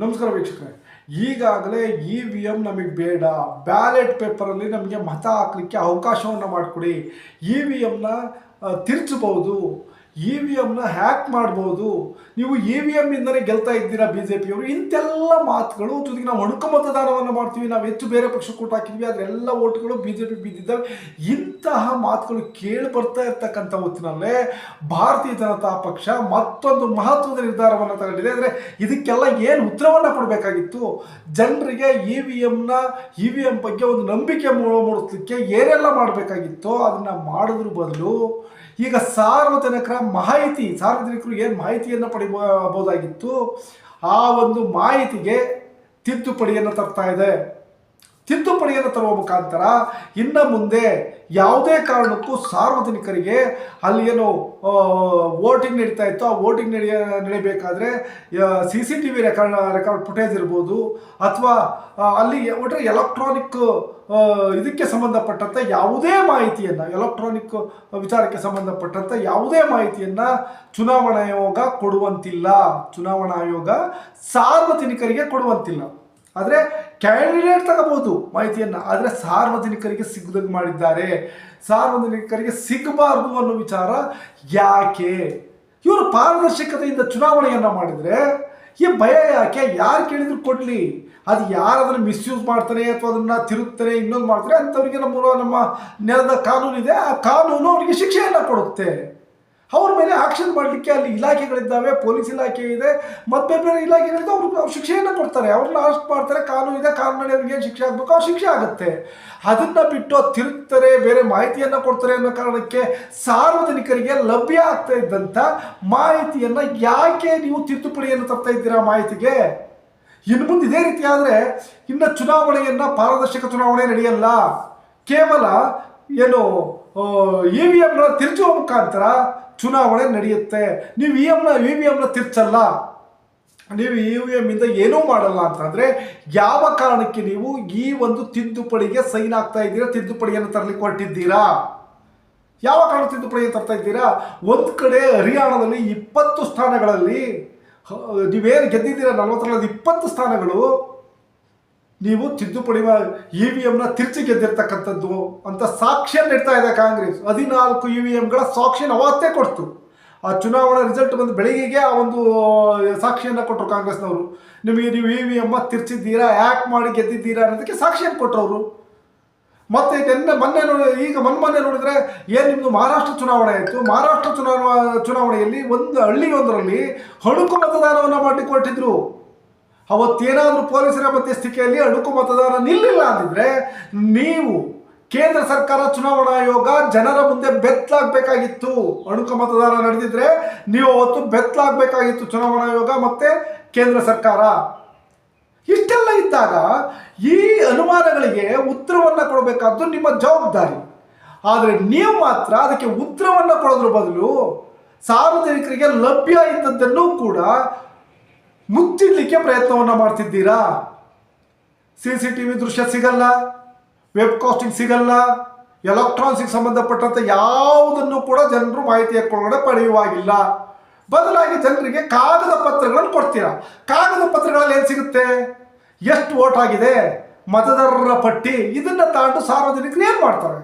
ನಮಸ್ಕಾರ ವೀಕ್ಷಕರೇ. ಈಗಾಗಲೇ ಇ ವಿ ಎಂ ನಮಗೆ ಬೇಡ. ಬ್ಯಾಲೆಟ್ ಪೇಪರಲ್ಲಿ ನಮಗೆ ಮತ ಹಾಕಲಿಕ್ಕೆ ಅವಕಾಶವನ್ನು ಮಾಡಿಕೊಡಿ. ಇ ವಿ ಎಮ್ನ ತಿರ್ಚಬಹುದು ಇ ವಿ ಎಮ್ನ ಹ್ಯಾಕ್ ಮಾಡ್ಬೋದು. ನೀವು ಇ ವಿ ಎಂ ಇಂದನೇ ಗೆಲ್ತಾ ಇದ್ದೀರಾ ಬಿ ಜೆ ಪಿಯವರು ಇಂತೆಲ್ಲ ಮಾತುಗಳು ಜೊತೆಗೆ ನಾವು ಅಣುಕ ಮತದಾನವನ್ನು ಮಾಡ್ತೀವಿ. ನಾವು ಹೆಚ್ಚು ಬೇರೆ ಪಕ್ಷಕ್ಕೆ ಕೊಟ್ಟು ಹಾಕಿದ್ವಿ. ಆದರೆ ಎಲ್ಲ ಓಟ್ಗಳು ಬಿ ಜೆ ಪಿ ಬಿದ್ದಿದ್ದಾವೆ. ಇಂತಹ ಮಾತುಗಳು ಕೇಳಿ ಬರ್ತಾ ಇರ್ತಕ್ಕಂಥ ಹೊತ್ತಿನಲ್ಲೇ ಭಾರತೀಯ ಜನತಾ ಪಕ್ಷ ಮತ್ತೊಂದು ಮಹತ್ವದ ನಿರ್ಧಾರವನ್ನು ತಗೊಂಡಿದೆ. ಅಂದರೆ ಇದಕ್ಕೆಲ್ಲ ಏನು ಉತ್ತರವನ್ನು ಕೊಡಬೇಕಾಗಿತ್ತು? ಜನರಿಗೆ ಇ ವಿ ಎಮ್ನ ಇ ವಿ ಎಂ ಬಗ್ಗೆ ಒಂದು ನಂಬಿಕೆ ಮೂಡಿಸ್ಲಿಕ್ಕೆ ಏನೆಲ್ಲ ಮಾಡಬೇಕಾಗಿತ್ತೋ ಅದನ್ನು ಮಾಡೋದ್ರ ಬದಲು ಈಗ ಸಾರ್ವಜನಿಕರ ಮಾಹಿತಿ ಸಾರ್ವಜನಿಕರು ಏನು ಮಾಹಿತಿಯನ್ನು ಪಡಿಬಹುದಾಗಿತ್ತು ಆ ಒಂದು ಮಾಹಿತಿಗೆ ತಿದ್ದುಪಡಿಯನ್ನು ತರ್ತಾ ಇದೆ. ತಿದ್ದುಪಡಿಯನ್ನು ತರುವ ಮುಖಾಂತರ ಇನ್ನು ಮುಂದೆ ಯಾವುದೇ ಕಾರಣಕ್ಕೂ ಸಾರ್ವಜನಿಕರಿಗೆ ಅಲ್ಲಿ ಏನು ವೋಟಿಂಗ್ ನಡೀತಾ ಇತ್ತು ಆ ವೋಟಿಂಗ್ ನಡೆಯ, ನಡೀಬೇಕಾದ್ರೆ C C T V record record footage ಇರ್ಬೋದು, ಅಥವಾ ಅಲ್ಲಿ ಒಟ್ಟರೆ ಎಲೆಕ್ಟ್ರಾನಿಕ್ ಇದಕ್ಕೆ ಸಂಬಂಧಪಟ್ಟಂತೆ ಯಾವುದೇ ಮಾಹಿತಿಯನ್ನು, ಎಲೆಕ್ಟ್ರಾನಿಕ್ ವಿಚಾರಕ್ಕೆ ಸಂಬಂಧಪಟ್ಟಂತೆ ಯಾವುದೇ ಮಾಹಿತಿಯನ್ನು ಚುನಾವಣಾ ಆಯೋಗ ಕೊಡುವಂತಿಲ್ಲ. ಚುನಾವಣಾ ಆಯೋಗ ಸಾರ್ವಜನಿಕರಿಗೆ ಕೊಡುವಂತಿಲ್ಲ. ಆದರೆ ಕ್ಯಾಂಡಿಡೇಟ್ ತಗೋಬಹುದು ಮಾಹಿತಿಯನ್ನು, ಆದರೆ ಸಾರ್ವಜನಿಕರಿಗೆ ಸಿಗದಂಗೆ ಮಾಡಿದ್ದಾರೆ. ಸಾರ್ವಜನಿಕರಿಗೆ ಸಿಗಬಾರದು ಅನ್ನೋ ವಿಚಾರ ಯಾಕೆ? ಇವರು ಪಾರದರ್ಶಕತೆಯಿಂದ ಚುನಾವಣೆಯನ್ನು ಮಾಡಿದರೆ ಈ ಭಯ ಯಾಕೆ? ಯಾರು ಕೇಳಿದ್ರು ಕೊಡಲಿ. ಅದು ಯಾರು ಮಿಸ್ಯೂಸ್ ಮಾಡ್ತಾರೆ ಅಥವಾ ಅದನ್ನು ತಿರುಗ್ತಾರೆ, ಇನ್ನೊಂದು ಮಾಡ್ತಾರೆ, ಅಂಥವ್ರಿಗೆ ನಮ್ಮ ನಮ್ಮ ನೆಲದ ಕಾನೂನಿದೆ. ಆ ಕಾನೂನು ಅವರಿಗೆ ಶಿಕ್ಷೆಯನ್ನು ಕೊಡುತ್ತೆ. ಅವ್ರ ಮೇಲೆ ಆಕ್ಷನ್ ಮಾಡಲಿಕ್ಕೆ ಅಲ್ಲಿ ಇಲಾಖೆಗಳಿದ್ದಾವೆ, ಪೊಲೀಸ್ ಇಲಾಖೆ ಇದೆ ಮತ್ತು ಬೇರೆ ಬೇರೆ ಇಲಾಖೆಗಳಿದ್ದು ಅವ್ರಿಗೆ ಅವ್ರು ಶಿಕ್ಷೆಯನ್ನು ಕೊಡ್ತಾರೆ. ಅವ್ರನ್ನ ಅರೆಸ್ಟ್ ಮಾಡ್ತಾರೆ. ಕಾನೂನು ಇದೆ ಕಾನೂನಲ್ಲಿ ಅವ್ರಿಗೆ ಏನು ಶಿಕ್ಷೆ ಆಗಬೇಕು ಅವ್ರು ಶಿಕ್ಷೆ ಆಗುತ್ತೆ. ಅದನ್ನು ಬಿಟ್ಟು ತಿರುಗ್ತಾರೆ, ಬೇರೆ ಮಾಹಿತಿಯನ್ನು ಕೊಡ್ತಾರೆ ಅನ್ನೋ ಕಾರಣಕ್ಕೆ ಸಾರ್ವಜನಿಕರಿಗೆ ಲಭ್ಯ ಆಗ್ತಾ ಇದ್ದಂಥ ಮಾಹಿತಿಯನ್ನು ಯಾಕೆ ನೀವು ತಿದ್ದುಪಡಿಯನ್ನು ತರ್ತಾ ಇದ್ದೀರಾ ಮಾಹಿತಿಗೆ? ಇನ್ನು ಮುಂದೆ ಇದೇ ರೀತಿ ಆದರೆ ಇನ್ನು ಚುನಾವಣೆಯನ್ನು ಪಾರದರ್ಶಕ ಚುನಾವಣೆ ನಡೆಯಲ್ಲ. ಕೇವಲ ಏನು ಇ ವಿ ಎಮ್ನ ತಿರುಚುವ ಮುಖಾಂತರ ಚುನಾವಣೆ ನಡೆಯುತ್ತೆ. ನೀವು ಇ ಎಮ್ನ ಇ ವಿ ಎಮ್ನ ತಿರ್ಚಲ್ಲ. ನೀವು ಇ ವಿ ಎಮ್ಮಿಂದ ಏನೂ ಮಾಡಲ್ಲ ಅಂತಂದರೆ ಯಾವ ಕಾರಣಕ್ಕೆ ನೀವು ಈ ಒಂದು ತಿದ್ದುಪಡಿಗೆ ಸೈನ್ ಆಗ್ತಾ ಇದ್ದೀರಾ, ತಿದ್ದುಪಡಿಯನ್ನು ತರಲಿಕ್ಕೆ ಹೊರಟಿದ್ದೀರಾ? ಯಾವ ಕಾರಣ ತಿದ್ದುಪಡಿಯನ್ನು ತರ್ತಾ ಇದ್ದೀರಾ? ಒಂದು ಕಡೆ ಹರಿಯಾಣದಲ್ಲಿ ಇಪ್ಪತ್ತು ಸ್ಥಾನಗಳಲ್ಲಿ ನೀವೇನು ಗೆದ್ದಿದ್ದೀರಾ, ನಲವತ್ತರಲ್ಲಿ ಇಪ್ಪತ್ತು ಸ್ಥಾನಗಳು ನೀವು ತಿದ್ದುಪಡಿ ಇ ವಿ ಎಮ್ನ ತಿರ್ಚಿ ಗೆದ್ದಿರ್ತಕ್ಕಂಥದ್ದು ಅಂತ ಸಾಕ್ಷ್ಯ ನೀಡ್ತಾ ಇದೆ ಕಾಂಗ್ರೆಸ್. ಹದಿನಾಲ್ಕು ಇ ವಿ ಎಮ್ಗಳ ಸಾಕ್ಷಿಯನ್ನು ಅವತ್ತೇ ಕೊಡ್ತು. ಆ ಚುನಾವಣಾ ರಿಸಲ್ಟ್ ಬಂದು ಬೆಳಿಗ್ಗೆಗೆ ಆ ಒಂದು ಸಾಕ್ಷಿಯನ್ನು ಕೊಟ್ಟರು ಕಾಂಗ್ರೆಸ್ನವರು. ನಿಮಗೆ ನೀವು ಇ ವಿ ಎಮ್ಮ ತಿರ್ಚಿದ್ದೀರಾ, ಯಾಕೆ ಮಾಡಿ ಗೆದ್ದಿದ್ದೀರಾ ಅನ್ನೋದಕ್ಕೆ ಸಾಕ್ಷಿಯನ್ನು ಕೊಟ್ಟರು ಅವರು ಮತ್ತೆ ನಿನ್ನೆ ಮೊನ್ನೆ ನೋಡಿ, ಈಗ ಮೊನ್ನೆ ನೋಡಿದರೆ ಏನು ನಿಮ್ಮದು ಮಹಾರಾಷ್ಟ್ರ ಚುನಾವಣೆ ಆಯಿತು? ಮಹಾರಾಷ್ಟ್ರ ಚುನಾವಣಾ ಚುನಾವಣೆಯಲ್ಲಿ ಒಂದು ಹಳ್ಳಿಯೊಂದರಲ್ಲಿ ಹಣುಕು ಮತದಾನವನ್ನು ಮಾಡಿಕೊಟ್ಟಿದ್ರು. ಅವತ್ತೇನಾದರೂ ಪೊಲೀಸರ ಮಧ್ಯಸ್ಥಿಕೆಯಲ್ಲಿ ಅಣುಕು ಮತದಾನ ನಿಲ್ಲಿಲ್ಲ ಅಂದಿದ್ರೆ ನೀವು ಕೇಂದ್ರ ಸರ್ಕಾರ ಚುನಾವಣಾ ಆಯೋಗ ಜನರ ಮುಂದೆ ಬೆತ್ತಲಾಗಬೇಕಾಗಿತ್ತು. ಅಣುಕು ಮತದಾನ ನಡೆದಿದ್ರೆ ನೀವು ಅವತ್ತು ಬೆತ್ತಲಾಗಬೇಕಾಗಿತ್ತು ಚುನಾವಣಾ ಆಯೋಗ ಮತ್ತೆ ಕೇಂದ್ರ ಸರ್ಕಾರ. ಇಷ್ಟೆಲ್ಲ ಇದ್ದಾಗ ಈ ಅನುಮಾನಗಳಿಗೆ ಉತ್ತರವನ್ನು ಕೊಡಬೇಕಾದ್ದು ನಿಮ್ಮ ಜವಾಬ್ದಾರಿ. ಆದರೆ ನೀವು ಮಾತ್ರ ಅದಕ್ಕೆ ಉತ್ತರವನ್ನು ಕೊಡೋದ್ರ ಬದಲು ಸಾರ್ವಜನಿಕರಿಗೆ ಲಭ್ಯ ಇದ್ದದ್ದನ್ನು ಕೂಡ ಮುಚ್ಚಿಡ್ಲಿಕ್ಕೆ ಪ್ರಯತ್ನವನ್ನು ಮಾಡ್ತಿದ್ದೀರಾ? ಸಿ ಸಿ ಟಿ ವಿ ದೃಶ್ಯ ಸಿಗಲ್ಲ ವೆಬ್ ಕಾಸ್ಟಿಂಗ್ ಸಿಗಲ್ಲ ಎಲೆಕ್ಟ್ರಾನಿಕ್ಸ್ ಸಂಬಂಧಪಟ್ಟಂತೆ ಯಾವುದನ್ನು ಕೂಡ ಜನರು ಮಾಹಿತಿಯ ಹಾಕೊಳ್ಳೋಣ ಪಡೆಯುವಾಗಿಲ್ಲ. ಬದಲಾಗಿ ಜನರಿಗೆ ಕಾಗದ ಪತ್ರಗಳನ್ನು ಕೊಡ್ತೀರಾ? ಕಾಗದ ಪತ್ರಗಳಲ್ಲಿ ಏನು ಸಿಗುತ್ತೆ? ಎಷ್ಟು ವೋಟ್ ಆಗಿದೆ? ಮತದಾರರ ಪಟ್ಟಿ, ಇದನ್ನು ತಾಂಡು ಸಾರ್ವಜನಿಕರು ಏನು ಮಾಡ್ತಾರೆ?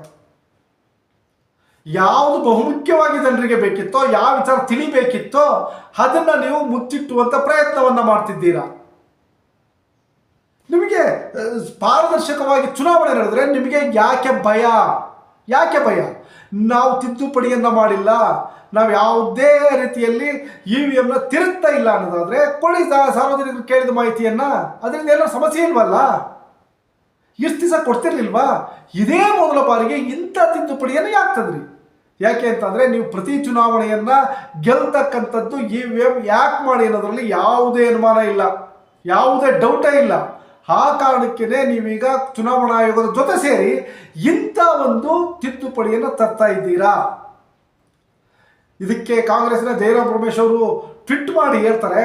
ಯಾವುದು ಬಹುಮುಖ್ಯವಾಗಿ ಜನರಿಗೆ ಬೇಕಿತ್ತೋ, ಯಾವ ವಿಚಾರ ತಿಳಿಬೇಕಿತ್ತೋ, ಅದನ್ನು ನೀವು ಮುಚ್ಚಿಟ್ಟುವಂಥ ಪ್ರಯತ್ನವನ್ನು ಮಾಡ್ತಿದ್ದೀರಾ? ನಿಮಗೆ ಪಾರದರ್ಶಕವಾಗಿ ಚುನಾವಣೆ ನಡೆದ್ರೆ ನಿಮಗೆ ಯಾಕೆ ಭಯ? ಯಾಕೆ ಭಯ? ನಾವು ತಿದ್ದುಪಡಿಯನ್ನು ಮಾಡಿಲ್ಲ. ನಾವು ಯಾವುದೇ ರೀತಿಯಲ್ಲಿ ಇ ವಿ ಎಮ್ನ ತಿರುಗ್ತಾ ಇಲ್ಲ ಅನ್ನೋದಾದ್ರೆ, ಕೊಡಿ ಸಾರ್ವಜನಿಕರು ಕೇಳಿದ ಮಾಹಿತಿಯನ್ನು, ಅದರಿಂದ ಏನೋ ಸಮಸ್ಯೆ ಇಲ್ವಲ್ಲ? ಇಷ್ಟು ದಿವಸ ಕೊಡ್ತಿರ್ಲಿಲ್ವಾ? ಇದೇ ಮೊದಲ ಬಾರಿಗೆ ಇಂಥ ತಿದ್ದುಪಡಿಯನ್ನು ಯಾಕೆ ತಂದ್ರಿ ಯಾಕೆ ಅಂತಂದರೆ ನೀವು ಪ್ರತಿ ಚುನಾವಣೆಯನ್ನು ಗೆಲ್ತಕ್ಕಂಥದ್ದು ಇ ವಿ ಎಂ ಯಾಕೆ ಮಾಡಿ ಅನ್ನೋದರಲ್ಲಿ ಯಾವುದೇ ಅನುಮಾನ ಇಲ್ಲ. ಯಾವುದೇ ಡೌಟೇ ಇಲ್ಲ. ಆ ಕಾರಣಕ್ಕೇ ನೀವೀಗ ಚುನಾವಣಾ ಆಯೋಗದ ಜೊತೆ ಸೇರಿ ಇಂಥ ಒಂದು ತಿದ್ದುಪಡಿಯನ್ನು ತರ್ತಾ ಇದ್ದೀರಾ? ಇದಕ್ಕೆ ಕಾಂಗ್ರೆಸ್ನ ಜಯರಾಮ್ ರಮೇಶ್ ಅವರು ಟ್ವಿಟ್ ಮಾಡಿ ಹೇಳ್ತಾರೆ,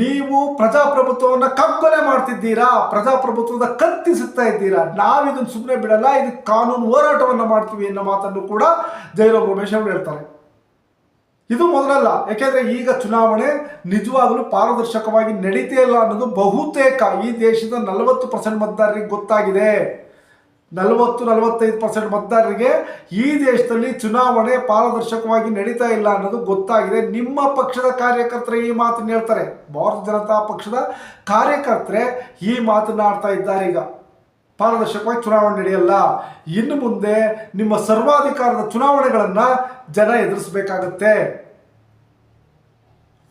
ನೀವು ಪ್ರಜಾಪ್ರಭುತ್ವವನ್ನು ಕಗ್ಗೊಲೆ ಮಾಡ್ತಿದ್ದೀರಾ, ಪ್ರಜಾಪ್ರಭುತ್ವದ ಕತ್ತಿಸುತ್ತಾ ಇದ್ದೀರಾ, ನಾವಿದನ್ನು ಸುಮ್ಮನೆ ಬಿಡಲ್ಲ, ಇದು ಕಾನೂನು ಹೋರಾಟವನ್ನು ಮಾಡ್ತೀವಿ ಅನ್ನೋ ಮಾತನ್ನು ಕೂಡ ಜಯರಾಮ್ ರಮೇಶ್ ಅವರು ಹೇಳ್ತಾರೆ. ಇದು ಮೊದಲಲ್ಲ, ಯಾಕೆಂದರೆ ಈಗ ಚುನಾವಣೆ ನಿಜವಾಗಲೂ ಪಾರದರ್ಶಕವಾಗಿ ನಡೀತೇ ಇಲ್ಲ ಅನ್ನೋದು ಬಹುತೇಕ ಈ ದೇಶದ ನಲವತ್ತು ಪರ್ಸೆಂಟ್ ಮತದಾರರಿಗೆ ಗೊತ್ತಾಗಿದೆ. ನಲವತ್ತು, ನಲವತ್ತೈದು ಪರ್ಸೆಂಟ್ ಮತದಾರರಿಗೆ ಈ ದೇಶದಲ್ಲಿ ಚುನಾವಣೆ ಪಾರದರ್ಶಕವಾಗಿ ನಡೀತಾ ಇಲ್ಲ ಅನ್ನೋದು ಗೊತ್ತಾಗಿದೆ. ನಿಮ್ಮ ಪಕ್ಷದ ಕಾರ್ಯಕರ್ತರೆ ಈ ಮಾತನ್ನ ಹೇಳ್ತಾರೆ. ಭಾರತ ಜನತಾ ಪಕ್ಷದ ಕಾರ್ಯಕರ್ತರೆ ಈ ಮಾತನ್ನ ಆಡ್ತಾ ಇದ್ದಾರೆ ಈಗ. ಪಾರದರ್ಶಕವಾಗಿ ಚುನಾವಣೆ ನಡೆಯಲ್ಲ. ಇನ್ನು ಮುಂದೆ ನಿಮ್ಮ ಸರ್ವಾಧಿಕಾರದ ಚುನಾವಣೆಗಳನ್ನು ಜನ ಎದುರಿಸಬೇಕಾಗತ್ತೆ.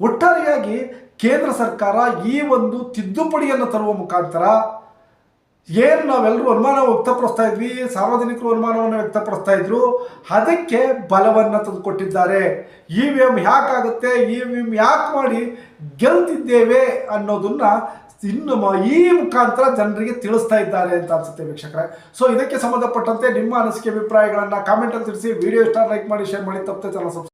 ಒಟ್ಟಾರೆಯಾಗಿ ಕೇಂದ್ರ ಸರ್ಕಾರ ಈ ಒಂದು ತಿದ್ದುಪಡಿಯನ್ನು ತರುವ ಮುಖಾಂತರ ಏನು ನಾವೆಲ್ಲರೂ ಅನುಮಾನ ವ್ಯಕ್ತಪಡಿಸ್ತಾ ಇದ್ವಿ, ಸಾರ್ವಜನಿಕರು ಅನುಮಾನವನ್ನು ವ್ಯಕ್ತಪಡಿಸ್ತಾ ಇದ್ರು, ಅದಕ್ಕೆ ಬಲವನ್ನು ತಂದುಕೊಟ್ಟಿದ್ದಾರೆ. ಇ ವಿ ಎಂ ಯಾಕಾಗುತ್ತೆ, ಇ ವಿ ಎಂ ಯಾಕೆ ಮಾಡಿ ಗೆಲ್ತಿದ್ದೇವೆ ಅನ್ನೋದನ್ನ ಇನ್ನು ಈ ಮುಖಾಂತರ ಜನರಿಗೆ ತಿಳಿಸ್ತಾ ಇದ್ದಾರೆ ಅಂತ ಅನ್ಸುತ್ತೆ ವೀಕ್ಷಕರೇ. ಸೊ ಇದಕ್ಕೆ ಸಂಬಂಧಪಟ್ಟಂತೆ ನಿಮ್ಮ ಅನಿಸಿಕೆ, ಅಭಿಪ್ರಾಯಗಳನ್ನು ಕಾಮೆಂಟಲ್ಲಿ ತಿಳಿಸಿ ವಿಡಿಯೋ ಇಷ್ಟ ಲೈಕ್ ಮಾಡಿ ಶೇರ್ ಮಾಡಿ, ತಪ್ಪದೆ ಚಾನಲ್ ಸಬ್ಸ್ಕ್ರೈಬ್